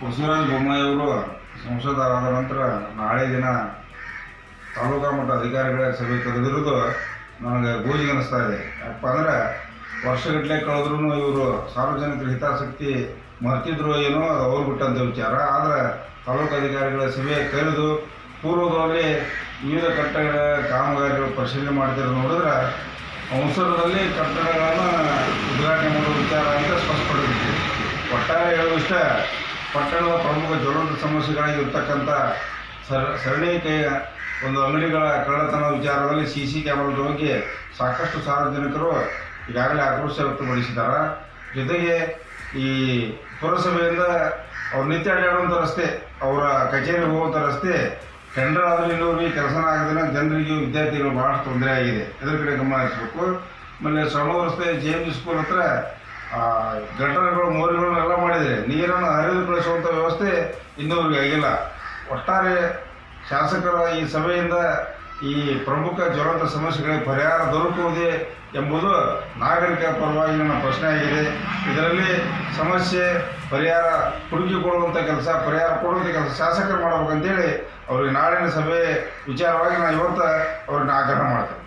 ಬಸವರಾಜ ಬೊಮ್ಮಾಯಿಯವರು ಸಂಸದರಾದ ನಂತರ ನಾಳೆ ದಿನ ತಾಲೂಕಾ ಮಟ್ಟ ಅಧಿಕಾರಿಗಳ ಸಭೆ ಕರೆದಿರೋದು ನನಗೆ ಗೋಜಿಗೆ ಅನಿಸ್ತಾ ಇದೆ. ಯಾಕಪ್ಪ ಅಂದ್ರೆ ವರ್ಷಗಟ್ಟಲೆ ಕಳೆದ್ರೂ ಇವರು ಸಾರ್ವಜನಿಕರ ಹಿತಾಸಕ್ತಿ ಮರ್ತಿದ್ರು ಏನೋ ಅದು ಅವ್ರು ಬಿಟ್ಟಂಥ ವಿಚಾರ. ಆದರೆ ತಾಲೂಕು ಅಧಿಕಾರಿಗಳ ಸಭೆ ಕರೆದು ಪೂರ್ವದಲ್ಲಿ ವಿವಿಧ ಕಟ್ಟಡ ಕಾಮಗಾರಿಗಳು ಪರಿಶೀಲನೆ ಮಾಡ್ತಿರೋ ನೋಡಿದ್ರೆ ಅವಸರದಲ್ಲಿ ಕಟ್ಟಡಗಳನ್ನು ಉದ್ಘಾಟನೆ ಮಾಡೋ ವಿಚಾರ ಅಂತ ಸ್ಪಷ್ಟಪಡಿಸಿದೆ ಒಟ್ಟಾರೆ ಹೇಳುವಿಷ್ಟ ಪಟ್ಟಣದ ಪ್ರಮುಖ ಜ್ವಲಂತ ಸಮಸ್ಯೆಗಳಾಗಿರ್ತಕ್ಕಂಥ ಸರ ಸರಣಿ ಕೈ ಒಂದು ಅಂಗಡಿಗಳ ಕಳ್ಳತನ ವಿಚಾರದಲ್ಲಿ ಸಿ ಸಿ ಕ್ಯಾಮರಾದ ಬಗ್ಗೆ ಸಾಕಷ್ಟು ಸಾರ್ವಜನಿಕರು ಈಗಾಗಲೇ ಆಕ್ರೋಶ ವ್ಯಕ್ತಪಡಿಸಿದ್ದಾರೆ. ಜೊತೆಗೆ ಈ ಪುರಸಭೆಯಿಂದ ಅವ್ರು ನಿತ್ಯ ಅಡ್ಡಾಡುವಂಥ ರಸ್ತೆ, ಅವರ ಕಚೇರಿಗೆ ಹೋಗುವಂಥ ರಸ್ತೆ, ಟೆಂಡರ್ ಆದ್ರೆ ಇನ್ನೂರಿಗೆ ಕೆಲಸನ ಆಗದಿನ ಜನರಿಗೆ ವಿದ್ಯಾರ್ಥಿಗಳು ಭಾಳಷ್ಟು ತೊಂದರೆ ಆಗಿದೆ. ಇದ್ರ ಕಡೆ ಗಮನ ಹರಿಸ್ಬೇಕು. ಆಮೇಲೆ ಸಣ್ಣ ರಸ್ತೆ ಜೆ ಎಂ ಜಿ ಸ್ಕೂಲ್ ಹತ್ರ ಗಟರಗಳು ಮೋರಿಗಳನ್ನೆಲ್ಲ ಮಾಡಿದರೆ ನೀರನ್ನು ಹರಿದು ಕಳಿಸುವಂಥ ವ್ಯವಸ್ಥೆ ಇನ್ನೂ ಆಗಿಲ್ಲ. ಒಟ್ಟಾರೆ ಶಾಸಕರ ಈ ಸಭೆಯಿಂದ ಈ ಪ್ರಮುಖ ಜ್ವಲಂತ ಸಮಸ್ಯೆಗಳಿಗೆ ಪರಿಹಾರ ದೊರಕುವುದೇ ಎಂಬುದು ನಾಗರಿಕ ಪರವಾಗಿ ನನ್ನ ಪ್ರಶ್ನೆ ಆಗಿದೆ. ಇದರಲ್ಲಿ ಸಮಸ್ಯೆ ಪರಿಹಾರ ಹುಡುಕಿಕೊಳ್ಳುವಂಥ ಕೆಲಸ, ಪರಿಹಾರ ಕೊಡುವಂಥ ಕೆಲಸ ಶಾಸಕರು ಮಾಡಬೇಕಂತೇಳಿ ಅವ್ರಿಗೆ ನಾಳಿನ ಸಭೆ ವಿಚಾರವಾಗಿ ನಾನು ಇವತ್ತು ಅವ್ರನ್ನ ಆಗ್ರಹ ಮಾಡ್ತೇನೆ.